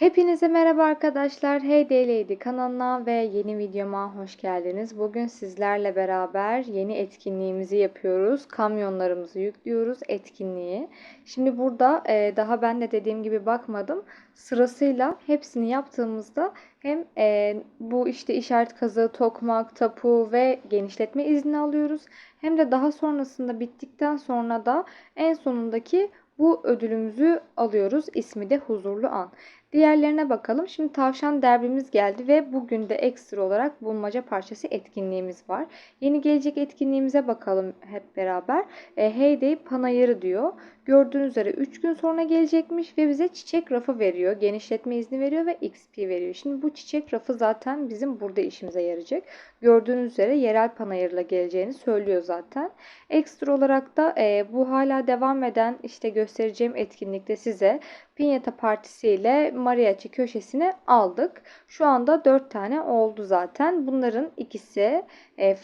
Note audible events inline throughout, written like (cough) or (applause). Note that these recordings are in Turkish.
Hepinize merhaba arkadaşlar. Hey Day Lady kanalına ve yeni videoma hoş geldiniz. Bugün sizlerle beraber yeni etkinliğimizi yapıyoruz. Kamyonlarımızı yüklüyoruz etkinliği. Şimdi burada e, daha ben de dediğim gibi bakmadım. Sırasıyla hepsini yaptığımızda hem e, bu işte işaret kazığı, tokmak, tapu ve genişletme izni alıyoruz. Hem de daha sonrasında bittikten sonra da en sonundaki bu ödülümüzü alıyoruz. İsmi de Huzurlu An. Diğerlerine bakalım. Şimdi tavşan derbimiz geldi ve bugün de ekstra olarak bulmaca parçası etkinliğimiz var. Yeni gelecek etkinliğimize bakalım hep beraber. E, Heyday Panayırı diyor. Gördüğünüz üzere 3 gün sonra gelecekmiş ve bize çiçek rafı veriyor. Genişletme izni veriyor ve XP veriyor. Şimdi bu çiçek rafı zaten bizim burada işimize yarayacak. Gördüğünüz üzere yerel panayırla geleceğini söylüyor zaten. Ekstra olarak da e, bu hala devam eden işte göstereceğim etkinlikte size Pinyata Partisi ile Mariachi köşesini aldık. Şu anda 4 tane oldu zaten. Bunların ikisi e,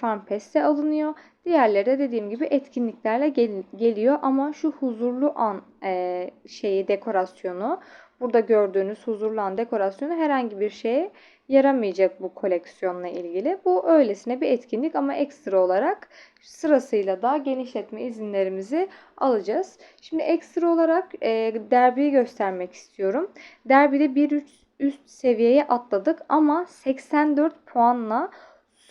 alınıyor. Diğerleri de dediğim gibi etkinliklerle gel- geliyor ama şu huzurlu an e, şeyi dekorasyonu burada gördüğünüz huzurlu an dekorasyonu herhangi bir şeye yaramayacak bu koleksiyonla ilgili. Bu öylesine bir etkinlik ama ekstra olarak sırasıyla da genişletme izinlerimizi alacağız. Şimdi ekstra olarak e, derbiyi göstermek istiyorum. Derbide bir üst, üst seviyeye atladık ama 84 puanla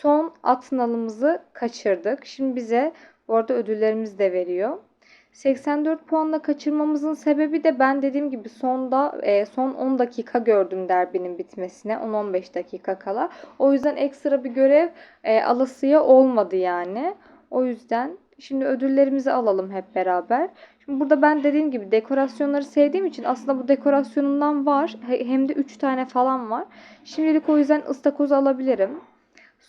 son atnalımızı kaçırdık. Şimdi bize bu arada ödüllerimiz de veriyor. 84 puanla kaçırmamızın sebebi de ben dediğim gibi sonda e, son 10 dakika gördüm derbinin bitmesine 10-15 dakika kala. O yüzden ekstra bir görev e, alasıya olmadı yani. O yüzden şimdi ödüllerimizi alalım hep beraber. Şimdi burada ben dediğim gibi dekorasyonları sevdiğim için aslında bu dekorasyonundan var. Hem de 3 tane falan var. Şimdilik o yüzden ıstakoz alabilirim.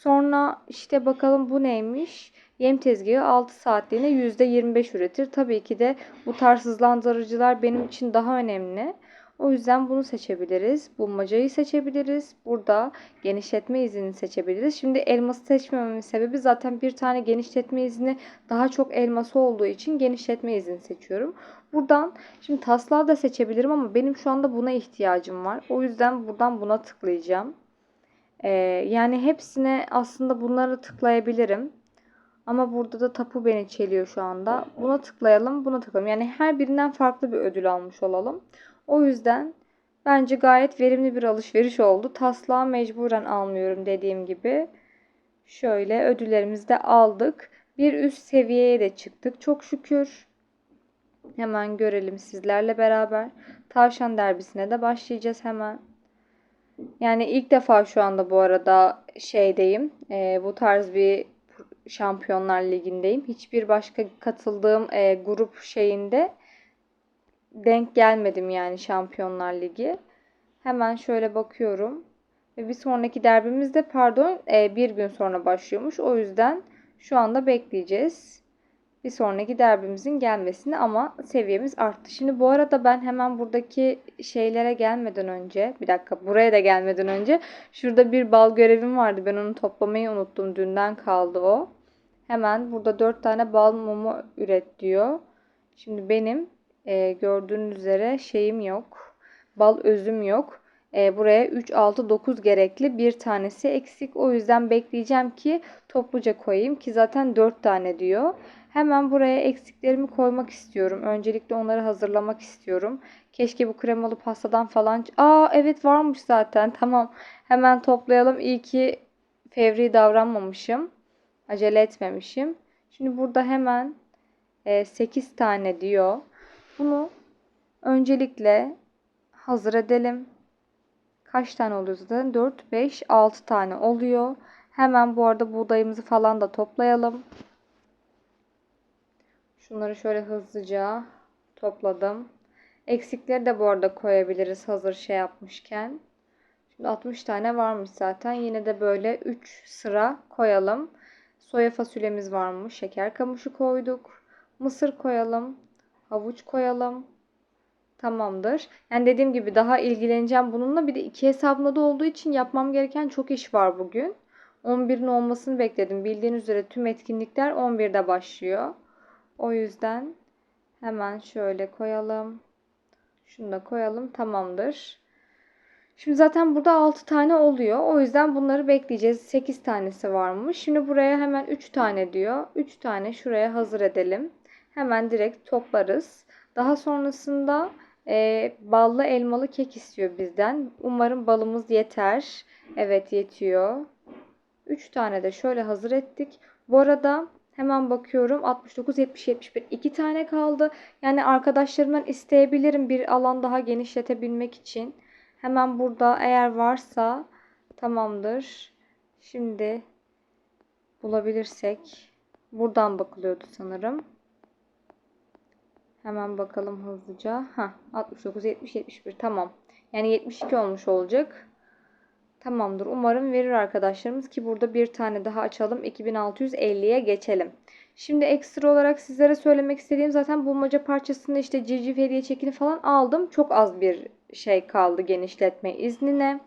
Sonra işte bakalım bu neymiş? Yem tezgahı 6 saatliğine %25 üretir. Tabii ki de bu tarz hızlandırıcılar benim için daha önemli. O yüzden bunu seçebiliriz. Bulmacayı seçebiliriz. Burada genişletme iznini seçebiliriz. Şimdi elması seçmememin sebebi zaten bir tane genişletme izni daha çok elması olduğu için genişletme izni seçiyorum. Buradan şimdi taslağı da seçebilirim ama benim şu anda buna ihtiyacım var. O yüzden buradan buna tıklayacağım. Ee, yani hepsine aslında bunları tıklayabilirim. Ama burada da tapu beni çeliyor şu anda. Buna tıklayalım, buna tıklayalım. Yani her birinden farklı bir ödül almış olalım. O yüzden bence gayet verimli bir alışveriş oldu. Taslağı mecburen almıyorum dediğim gibi. Şöyle ödüllerimizi de aldık. Bir üst seviyeye de çıktık. Çok şükür. Hemen görelim sizlerle beraber. Tavşan derbisine de başlayacağız hemen. Yani ilk defa şu anda bu arada şeydeyim. E, bu tarz bir Şampiyonlar Ligi'ndeyim. Hiçbir başka katıldığım e, grup şeyinde denk gelmedim yani Şampiyonlar Ligi. Hemen şöyle bakıyorum. Ve bir sonraki derbimiz de pardon e, bir gün sonra başlıyormuş. O yüzden şu anda bekleyeceğiz. Bir sonraki derbimizin gelmesini ama seviyemiz arttı. Şimdi bu arada ben hemen buradaki şeylere gelmeden önce bir dakika buraya da gelmeden önce şurada bir bal görevim vardı. Ben onu toplamayı unuttum. Dünden kaldı o. Hemen burada 4 tane bal mumu üret diyor. Şimdi benim e, gördüğünüz üzere şeyim yok. Bal özüm yok. E, buraya 3, 6, 9 gerekli. Bir tanesi eksik. O yüzden bekleyeceğim ki topluca koyayım ki zaten 4 tane diyor. Hemen buraya eksiklerimi koymak istiyorum. Öncelikle onları hazırlamak istiyorum. Keşke bu kremalı pastadan falan... Aa evet varmış zaten. (laughs) Tamam. Hemen toplayalım. İyi ki fevri davranmamışım. Acele etmemişim. Şimdi burada hemen 8 e, tane diyor. Bunu öncelikle hazır edelim. Kaç tane oluyor zaten? 4, 5, 6 tane oluyor. Hemen bu arada buğdayımızı falan da toplayalım. Şunları şöyle hızlıca topladım. Eksikleri de bu arada koyabiliriz hazır şey yapmışken. Şimdi 60 tane varmış zaten. Yine de böyle 3 sıra koyalım. Soya fasulyemiz varmış. Şeker kamışı koyduk. Mısır koyalım. Havuç koyalım. Tamamdır. Yani dediğim gibi daha ilgileneceğim bununla. Bir de iki hesabımda da olduğu için yapmam gereken çok iş var bugün. 11'in olmasını bekledim. Bildiğiniz üzere tüm etkinlikler 11'de başlıyor. O yüzden hemen şöyle koyalım. Şunu da koyalım. Tamamdır. Şimdi zaten burada 6 tane oluyor. O yüzden bunları bekleyeceğiz. 8 tanesi varmış. Şimdi buraya hemen 3 tane diyor. 3 tane şuraya hazır edelim. Hemen direkt toplarız. Daha sonrasında e, ballı elmalı kek istiyor bizden. Umarım balımız yeter. Evet yetiyor. 3 tane de şöyle hazır ettik. Bu arada hemen bakıyorum 69, 70, 71 2 tane kaldı. Yani arkadaşlarımdan isteyebilirim bir alan daha genişletebilmek için. Hemen burada eğer varsa tamamdır. Şimdi bulabilirsek buradan bakılıyordu sanırım. Hemen bakalım hızlıca. Ha 69 70 71 tamam. Yani 72 olmuş olacak. Tamamdır. Umarım verir arkadaşlarımız ki burada bir tane daha açalım. 2650'ye geçelim. Şimdi ekstra olarak sizlere söylemek istediğim zaten bulmaca parçasında işte civciv hediye çekini falan aldım. Çok az bir şey kaldı genişletme iznine.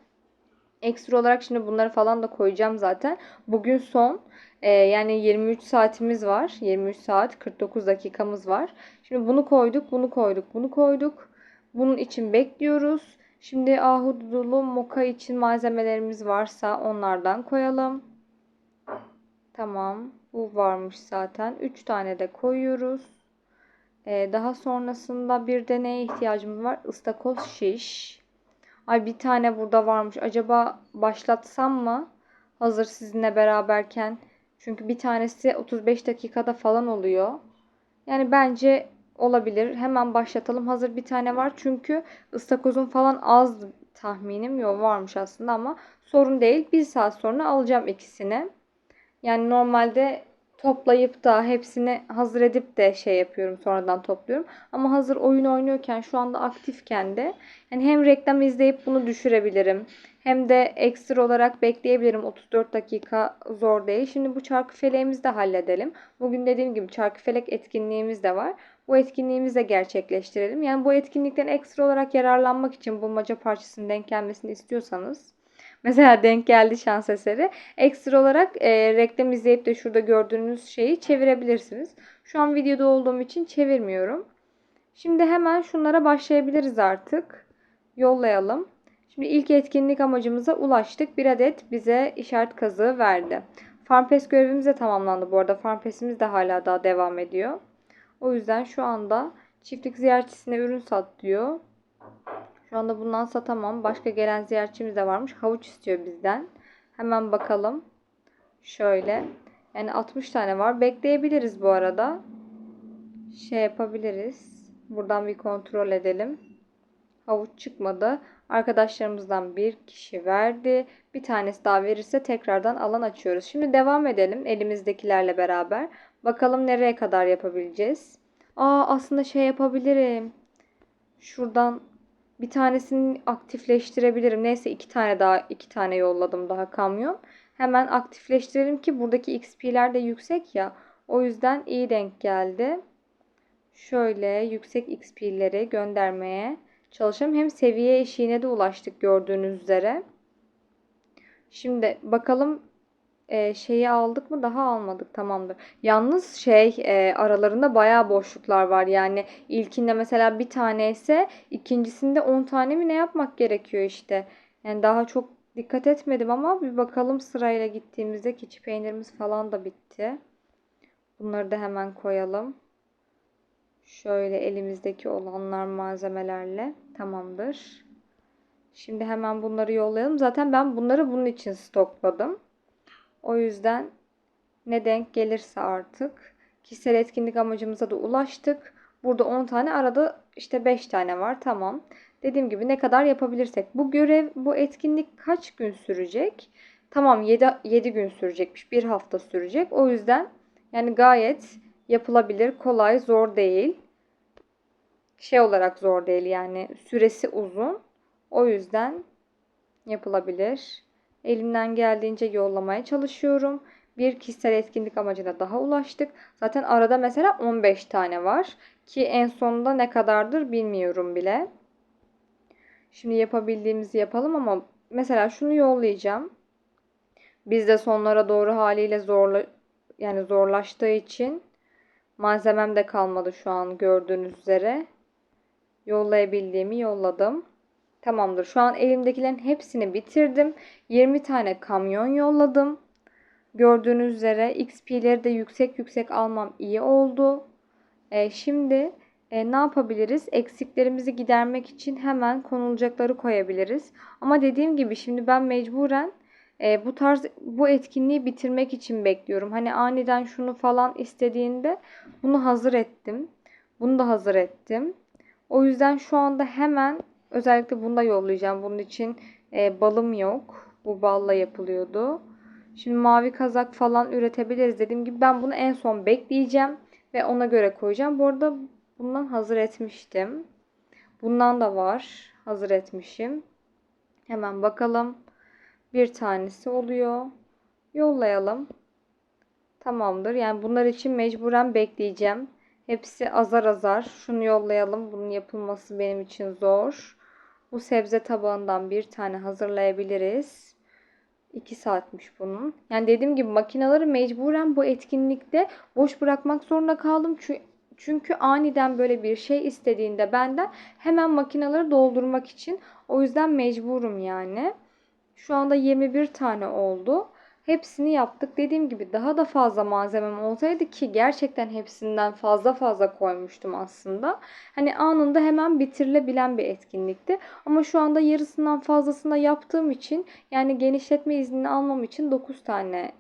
Ekstra olarak şimdi bunları falan da koyacağım zaten. Bugün son. Ee, yani 23 saatimiz var. 23 saat 49 dakikamız var. Şimdi bunu koyduk, bunu koyduk, bunu koyduk. Bunun için bekliyoruz. Şimdi ahududulu moka için malzemelerimiz varsa onlardan koyalım. Tamam. Bu varmış zaten. 3 tane de koyuyoruz. Ee, daha sonrasında bir de neye ihtiyacımız var? Istakoz şiş. Ay bir tane burada varmış. Acaba başlatsam mı? Hazır sizinle beraberken. Çünkü bir tanesi 35 dakikada falan oluyor. Yani bence olabilir. Hemen başlatalım. Hazır bir tane var. Çünkü ıstakozun falan az tahminim. Yok varmış aslında ama sorun değil. Bir saat sonra alacağım ikisini. Yani normalde toplayıp da hepsini hazır edip de şey yapıyorum sonradan topluyorum. Ama hazır oyun oynuyorken şu anda aktifken de yani hem reklam izleyip bunu düşürebilirim. Hem de ekstra olarak bekleyebilirim. 34 dakika zor değil. Şimdi bu çarkı feleğimizi de halledelim. Bugün dediğim gibi çarkı felek etkinliğimiz de var. Bu etkinliğimizi de gerçekleştirelim. Yani bu etkinlikten ekstra olarak yararlanmak için bulmaca parçasının denk gelmesini istiyorsanız (laughs) Mesela denk geldi şans eseri. Ekstra olarak e, reklam izleyip de şurada gördüğünüz şeyi çevirebilirsiniz. Şu an videoda olduğum için çevirmiyorum. Şimdi hemen şunlara başlayabiliriz artık. Yollayalım. Şimdi ilk etkinlik amacımıza ulaştık. Bir adet bize işaret kazığı verdi. Farmpes görevimiz de tamamlandı. Bu arada Farmpes'imiz de hala daha devam ediyor. O yüzden şu anda çiftlik ziyaretçisine ürün sat diyor. Şu anda bundan satamam. Başka gelen ziyaretçimiz de varmış. Havuç istiyor bizden. Hemen bakalım. Şöyle. Yani 60 tane var. Bekleyebiliriz bu arada. Şey yapabiliriz. Buradan bir kontrol edelim. Havuç çıkmadı. Arkadaşlarımızdan bir kişi verdi. Bir tanesi daha verirse tekrardan alan açıyoruz. Şimdi devam edelim elimizdekilerle beraber. Bakalım nereye kadar yapabileceğiz. Aa aslında şey yapabilirim. Şuradan bir tanesini aktifleştirebilirim. Neyse iki tane daha iki tane yolladım daha kamyon. Hemen aktifleştirelim ki buradaki XP'ler de yüksek ya. O yüzden iyi denk geldi. Şöyle yüksek XP'leri göndermeye çalışalım. Hem seviye eşiğine de ulaştık gördüğünüz üzere. Şimdi bakalım e, şeyi aldık mı? Daha almadık. Tamamdır. Yalnız şey e, aralarında bayağı boşluklar var. Yani ilkinde mesela bir tane ise ikincisinde 10 tane mi ne yapmak gerekiyor işte. Yani daha çok dikkat etmedim ama bir bakalım sırayla gittiğimizde keçi peynirimiz falan da bitti. Bunları da hemen koyalım. Şöyle elimizdeki olanlar malzemelerle tamamdır. Şimdi hemen bunları yollayalım. Zaten ben bunları bunun için stokladım. O yüzden ne denk gelirse artık kişisel etkinlik amacımıza da ulaştık. Burada 10 tane arada işte 5 tane var. Tamam. Dediğim gibi ne kadar yapabilirsek. Bu görev, bu etkinlik kaç gün sürecek? Tamam 7, 7 gün sürecekmiş. Bir hafta sürecek. O yüzden yani gayet yapılabilir. Kolay, zor değil. Şey olarak zor değil yani süresi uzun. O yüzden yapılabilir. Elimden geldiğince yollamaya çalışıyorum. Bir kişisel etkinlik amacına daha ulaştık. Zaten arada mesela 15 tane var. Ki en sonunda ne kadardır bilmiyorum bile. Şimdi yapabildiğimizi yapalım ama mesela şunu yollayacağım. Biz de sonlara doğru haliyle zorla yani zorlaştığı için malzemem de kalmadı şu an gördüğünüz üzere. Yollayabildiğimi yolladım. Tamamdır. Şu an elimdekilerin hepsini bitirdim. 20 tane kamyon yolladım. Gördüğünüz üzere XP'leri de yüksek yüksek almam iyi oldu. E, şimdi e, ne yapabiliriz? Eksiklerimizi gidermek için hemen konulacakları koyabiliriz. Ama dediğim gibi şimdi ben mecburen e, bu tarz bu etkinliği bitirmek için bekliyorum. Hani aniden şunu falan istediğinde bunu hazır ettim. Bunu da hazır ettim. O yüzden şu anda hemen özellikle bunu da yollayacağım. Bunun için e, balım yok. Bu balla yapılıyordu. Şimdi mavi kazak falan üretebiliriz. Dediğim gibi ben bunu en son bekleyeceğim ve ona göre koyacağım. Bu arada bundan hazır etmiştim. Bundan da var. Hazır etmişim. Hemen bakalım. Bir tanesi oluyor. Yollayalım. Tamamdır. Yani bunlar için mecburen bekleyeceğim. Hepsi azar azar. Şunu yollayalım. Bunun yapılması benim için zor. Bu sebze tabağından bir tane hazırlayabiliriz. 2 saatmiş bunun. Yani dediğim gibi makineleri mecburen bu etkinlikte boş bırakmak zorunda kaldım. Çünkü aniden böyle bir şey istediğinde benden hemen makineleri doldurmak için. O yüzden mecburum yani. Şu anda 21 tane oldu. Hepsini yaptık. Dediğim gibi daha da fazla malzemem olsaydı ki gerçekten hepsinden fazla fazla koymuştum aslında. Hani anında hemen bitirilebilen bir etkinlikti. Ama şu anda yarısından fazlasına yaptığım için yani genişletme iznini almam için 9 tane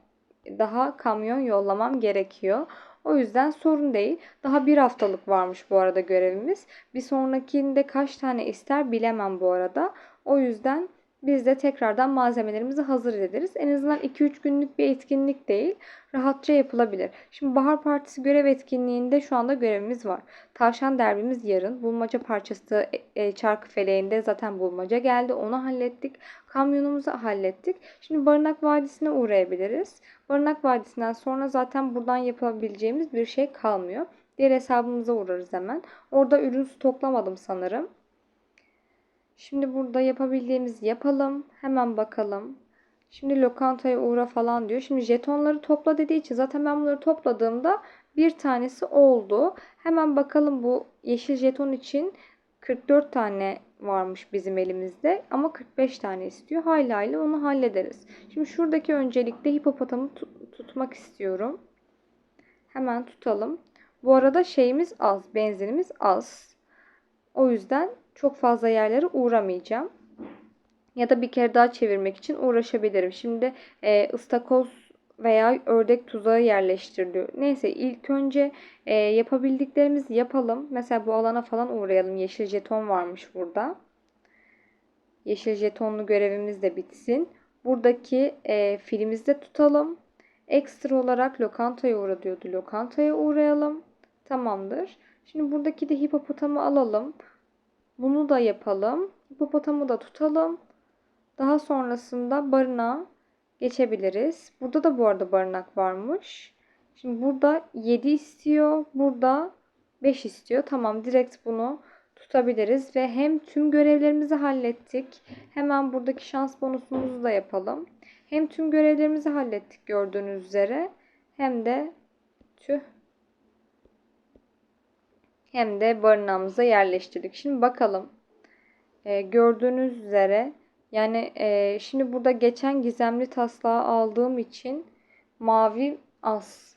daha kamyon yollamam gerekiyor. O yüzden sorun değil. Daha bir haftalık varmış bu arada görevimiz. Bir sonrakinde kaç tane ister bilemem bu arada. O yüzden biz de tekrardan malzemelerimizi hazır ederiz. En azından 2-3 günlük bir etkinlik değil. Rahatça yapılabilir. Şimdi Bahar Partisi görev etkinliğinde şu anda görevimiz var. Tavşan derbimiz yarın. Bulmaca parçası e, çarkı feleğinde zaten bulmaca geldi. Onu hallettik. Kamyonumuzu hallettik. Şimdi Barınak Vadisi'ne uğrayabiliriz. Barınak Vadisi'nden sonra zaten buradan yapabileceğimiz bir şey kalmıyor. Diğer hesabımıza uğrarız hemen. Orada ürün stoklamadım sanırım. Şimdi burada yapabildiğimiz yapalım. Hemen bakalım. Şimdi lokantaya uğra falan diyor. Şimdi jetonları topla dediği için zaten ben bunları topladığımda bir tanesi oldu. Hemen bakalım bu yeşil jeton için 44 tane varmış bizim elimizde ama 45 tane istiyor. Hayli hayli onu hallederiz. Şimdi şuradaki öncelikle hipopotamı tutmak istiyorum. Hemen tutalım. Bu arada şeyimiz az, benzinimiz az. O yüzden çok fazla yerlere uğramayacağım. Ya da bir kere daha çevirmek için uğraşabilirim. Şimdi e, ıstakoz veya ördek tuzağı yerleştiriliyor. Neyse ilk önce e, yapabildiklerimizi yapalım. Mesela bu alana falan uğrayalım. Yeşil jeton varmış burada. Yeşil jetonlu görevimiz de bitsin. Buradaki e, filimizi de tutalım. Ekstra olarak lokantaya uğra diyordu. Lokantaya uğrayalım. Tamamdır. Şimdi buradaki de hipopotamı alalım. Bunu da yapalım. Hipopotamı da tutalım. Daha sonrasında barınağa geçebiliriz. Burada da bu arada barınak varmış. Şimdi burada 7 istiyor. Burada 5 istiyor. Tamam direkt bunu tutabiliriz. Ve hem tüm görevlerimizi hallettik. Hemen buradaki şans bonusumuzu da yapalım. Hem tüm görevlerimizi hallettik gördüğünüz üzere. Hem de tüh hem de barınağımıza yerleştirdik. Şimdi bakalım. Ee, gördüğünüz üzere yani e, şimdi burada geçen gizemli taslağı aldığım için mavi az.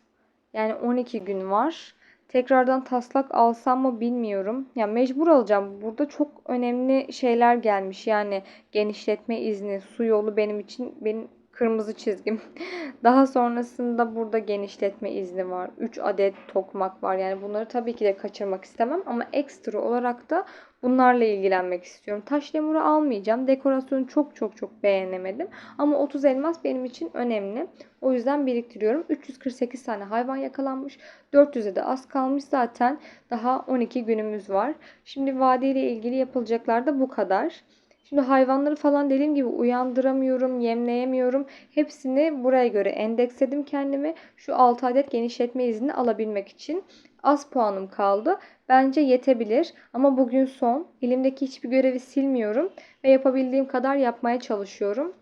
Yani 12 gün var. Tekrardan taslak alsam mı bilmiyorum. Ya mecbur alacağım. Burada çok önemli şeyler gelmiş. Yani genişletme izni, su yolu benim için benim kırmızı çizgim. (laughs) Daha sonrasında burada genişletme izni var. 3 adet tokmak var. Yani bunları tabii ki de kaçırmak istemem ama ekstra olarak da bunlarla ilgilenmek istiyorum. Taş lemuru almayacağım. Dekorasyonu çok çok çok beğenemedim. Ama 30 elmas benim için önemli. O yüzden biriktiriyorum. 348 tane hayvan yakalanmış. 400'e de az kalmış zaten. Daha 12 günümüz var. Şimdi vadiyle ilgili yapılacaklar da bu kadar. Şimdi hayvanları falan dediğim gibi uyandıramıyorum, yemleyemiyorum. Hepsini buraya göre endeksledim kendimi. Şu 6 adet genişletme izni alabilmek için. Az puanım kaldı. Bence yetebilir ama bugün son. Elimdeki hiçbir görevi silmiyorum ve yapabildiğim kadar yapmaya çalışıyorum.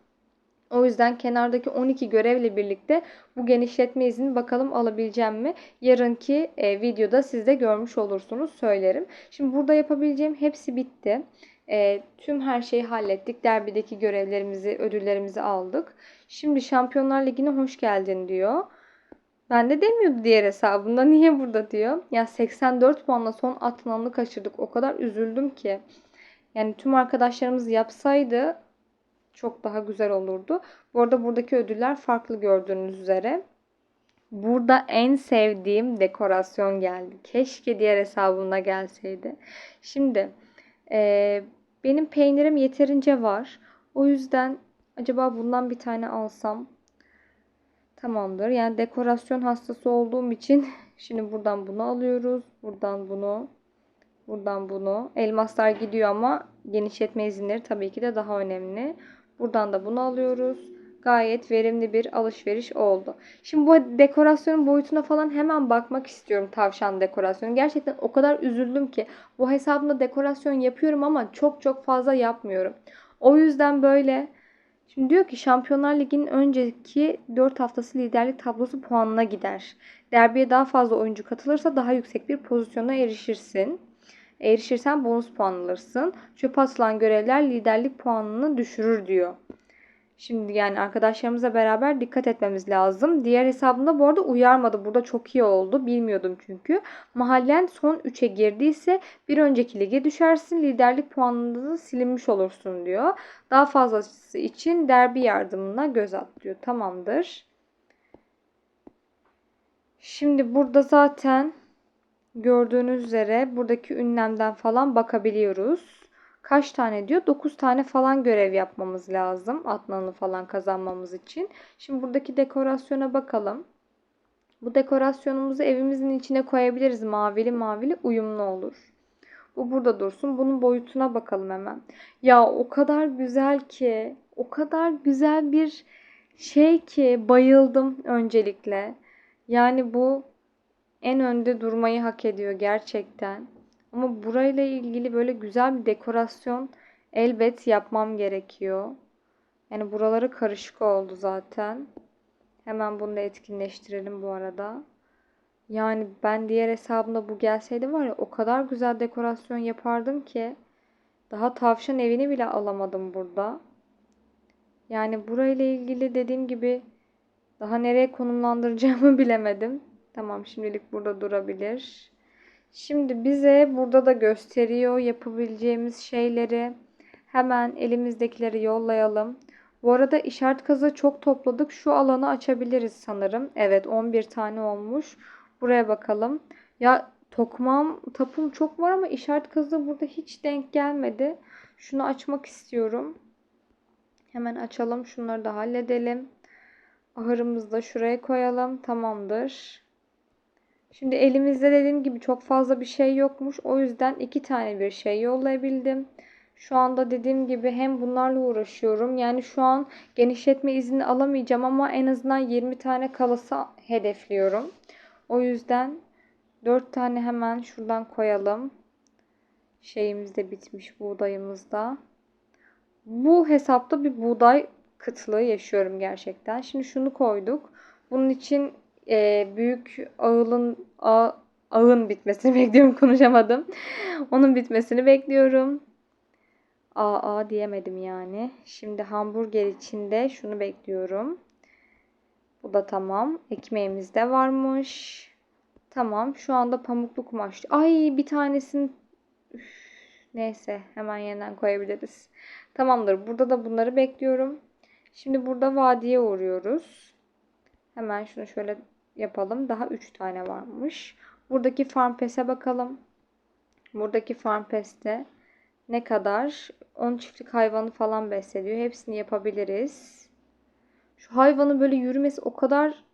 O yüzden kenardaki 12 görevle birlikte bu genişletme izni bakalım alabileceğim mi? Yarınki e, videoda siz de görmüş olursunuz söylerim. Şimdi burada yapabileceğim hepsi bitti. E, tüm her şeyi hallettik. Derbideki görevlerimizi, ödüllerimizi aldık. Şimdi Şampiyonlar Ligi'ne hoş geldin diyor. Ben de demiyordu diğer hesabında. (laughs) Niye burada diyor. Ya 84 puanla son atılanını kaçırdık. O kadar üzüldüm ki. Yani tüm arkadaşlarımız yapsaydı çok daha güzel olurdu. Bu arada buradaki ödüller farklı gördüğünüz üzere. Burada en sevdiğim dekorasyon geldi. Keşke diğer hesabımda gelseydi. Şimdi e, benim peynirim yeterince var. O yüzden acaba bundan bir tane alsam tamamdır. Yani dekorasyon hastası olduğum için (laughs) şimdi buradan bunu alıyoruz. Buradan bunu. Buradan bunu. Elmaslar gidiyor ama genişletme izinleri tabii ki de daha önemli. Buradan da bunu alıyoruz. Gayet verimli bir alışveriş oldu. Şimdi bu dekorasyonun boyutuna falan hemen bakmak istiyorum tavşan dekorasyonu. Gerçekten o kadar üzüldüm ki bu hesabımda dekorasyon yapıyorum ama çok çok fazla yapmıyorum. O yüzden böyle Şimdi diyor ki Şampiyonlar Ligi'nin önceki 4 haftası liderlik tablosu puanına gider. Derbiye daha fazla oyuncu katılırsa daha yüksek bir pozisyona erişirsin. Erişirsen bonus puan alırsın. Çöpe atılan görevler liderlik puanını düşürür diyor. Şimdi yani arkadaşlarımızla beraber dikkat etmemiz lazım. Diğer hesabımda bu arada uyarmadı. Burada çok iyi oldu. Bilmiyordum çünkü. Mahallen son 3'e girdiyse bir önceki lige düşersin. Liderlik puanında da silinmiş olursun diyor. Daha fazlası için derbi yardımına göz at diyor. Tamamdır. Şimdi burada zaten gördüğünüz üzere buradaki ünlemden falan bakabiliyoruz. Kaç tane diyor? 9 tane falan görev yapmamız lazım. Atlanı falan kazanmamız için. Şimdi buradaki dekorasyona bakalım. Bu dekorasyonumuzu evimizin içine koyabiliriz. Mavili mavili uyumlu olur. Bu burada dursun. Bunun boyutuna bakalım hemen. Ya o kadar güzel ki. O kadar güzel bir şey ki bayıldım öncelikle. Yani bu en önde durmayı hak ediyor gerçekten. Ama burayla ilgili böyle güzel bir dekorasyon elbet yapmam gerekiyor. Yani buraları karışık oldu zaten. Hemen bunu da etkinleştirelim bu arada. Yani ben diğer hesabımda bu gelseydi var ya o kadar güzel dekorasyon yapardım ki daha tavşan evini bile alamadım burada. Yani burayla ilgili dediğim gibi daha nereye konumlandıracağımı (laughs) bilemedim. Tamam şimdilik burada durabilir. Şimdi bize burada da gösteriyor yapabileceğimiz şeyleri. Hemen elimizdekileri yollayalım. Bu arada işaret kazı çok topladık. Şu alanı açabiliriz sanırım. Evet 11 tane olmuş. Buraya bakalım. Ya tokmam, tapum çok var ama işaret kazı burada hiç denk gelmedi. Şunu açmak istiyorum. Hemen açalım. Şunları da halledelim. Ahırımızı da şuraya koyalım. Tamamdır. Şimdi elimizde dediğim gibi çok fazla bir şey yokmuş. O yüzden iki tane bir şey yollayabildim. Şu anda dediğim gibi hem bunlarla uğraşıyorum. Yani şu an genişletme izni alamayacağım ama en azından 20 tane kalası hedefliyorum. O yüzden 4 tane hemen şuradan koyalım. Şeyimiz de bitmiş buğdayımızda. Bu hesapta bir buğday kıtlığı yaşıyorum gerçekten. Şimdi şunu koyduk. Bunun için e, büyük ağılın ağ, ağın bitmesini (laughs) bekliyorum konuşamadım. Onun bitmesini bekliyorum. Aa diyemedim yani. Şimdi hamburger içinde şunu bekliyorum. Bu da tamam. Ekmeğimiz de varmış. Tamam. Şu anda pamuklu kumaş. Ay bir tanesini Üf, neyse hemen yeniden koyabiliriz. Tamamdır. Burada da bunları bekliyorum. Şimdi burada vadiye uğruyoruz. Hemen şunu şöyle yapalım. Daha 3 tane varmış. Buradaki farm pese bakalım. Buradaki farm peste ne kadar? 10 çiftlik hayvanı falan beslediyor. Hepsini yapabiliriz. Şu hayvanın böyle yürümesi o kadar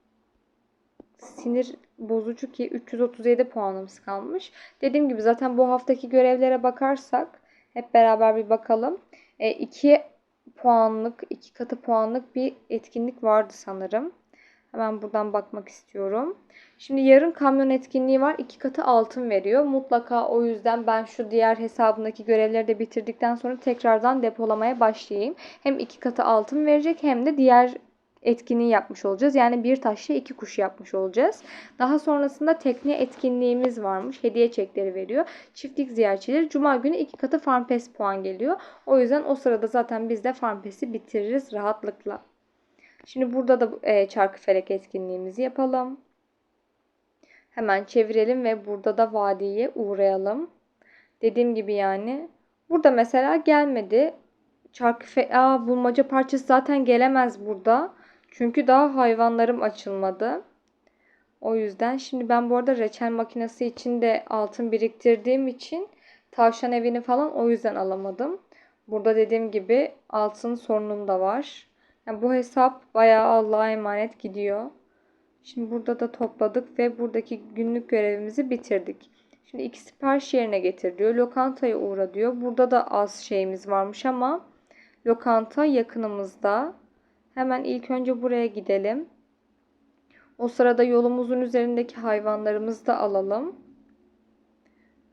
sinir bozucu ki 337 puanımız kalmış. Dediğim gibi zaten bu haftaki görevlere bakarsak hep beraber bir bakalım. 2 e, puanlık, 2 katı puanlık bir etkinlik vardı sanırım. Hemen buradan bakmak istiyorum. Şimdi yarın kamyon etkinliği var. iki katı altın veriyor. Mutlaka o yüzden ben şu diğer hesabındaki görevleri de bitirdikten sonra tekrardan depolamaya başlayayım. Hem iki katı altın verecek hem de diğer etkinliği yapmış olacağız. Yani bir taşla iki kuş yapmış olacağız. Daha sonrasında tekne etkinliğimiz varmış. Hediye çekleri veriyor. Çiftlik ziyaretçileri Cuma günü iki katı Farmpes puan geliyor. O yüzden o sırada zaten biz de Farmpes'i bitiririz rahatlıkla. Şimdi burada da e, çarkı felek etkinliğimizi yapalım. Hemen çevirelim ve burada da vadiye uğrayalım. Dediğim gibi yani. Burada mesela gelmedi. Çarkı fe Aa, bulmaca parçası zaten gelemez burada. Çünkü daha hayvanlarım açılmadı. O yüzden şimdi ben bu arada reçel makinesi için de altın biriktirdiğim için tavşan evini falan o yüzden alamadım. Burada dediğim gibi altın sorunum da var. Yani bu hesap bayağı Allah'a emanet gidiyor. Şimdi burada da topladık ve buradaki günlük görevimizi bitirdik. Şimdi iki sipariş yerine getir diyor. Lokantaya uğra diyor. Burada da az şeyimiz varmış ama lokanta yakınımızda. Hemen ilk önce buraya gidelim. O sırada yolumuzun üzerindeki hayvanlarımızı da alalım.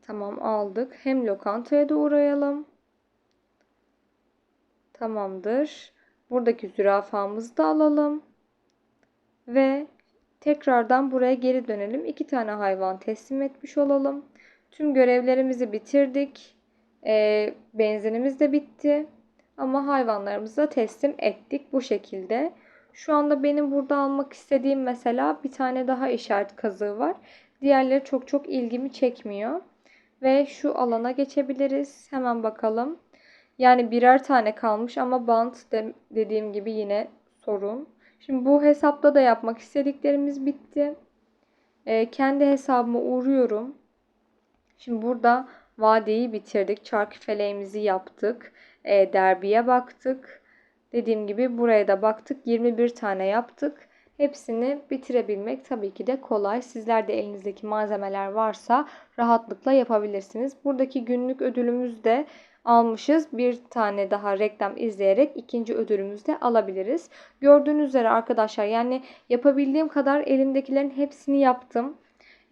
Tamam aldık. Hem lokantaya da uğrayalım. Tamamdır. Buradaki zürafamızı da alalım. Ve tekrardan buraya geri dönelim. İki tane hayvan teslim etmiş olalım. Tüm görevlerimizi bitirdik. E, benzinimiz de bitti. Ama hayvanlarımızı da teslim ettik bu şekilde. Şu anda benim burada almak istediğim mesela bir tane daha işaret kazığı var. Diğerleri çok çok ilgimi çekmiyor. Ve şu alana geçebiliriz. Hemen bakalım. Yani birer tane kalmış ama bant de, dediğim gibi yine sorun. Şimdi bu hesapta da yapmak istediklerimiz bitti. Ee, kendi hesabıma uğruyorum. Şimdi burada vadeyi bitirdik. Çarkı feleğimizi yaptık. E, derbiye baktık. Dediğim gibi buraya da baktık. 21 tane yaptık. Hepsini bitirebilmek tabii ki de kolay. Sizler de elinizdeki malzemeler varsa rahatlıkla yapabilirsiniz. Buradaki günlük ödülümüz de almışız. Bir tane daha reklam izleyerek ikinci ödülümüzü de alabiliriz. Gördüğünüz üzere arkadaşlar yani yapabildiğim kadar elimdekilerin hepsini yaptım.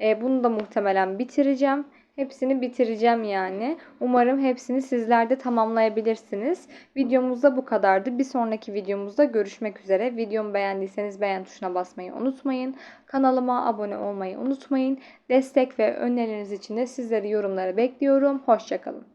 E, bunu da muhtemelen bitireceğim. Hepsini bitireceğim yani. Umarım hepsini sizler de tamamlayabilirsiniz. Videomuzda bu kadardı. Bir sonraki videomuzda görüşmek üzere. Videomu beğendiyseniz beğen tuşuna basmayı unutmayın. Kanalıma abone olmayı unutmayın. Destek ve önerileriniz için de sizleri yorumlara bekliyorum. Hoşçakalın.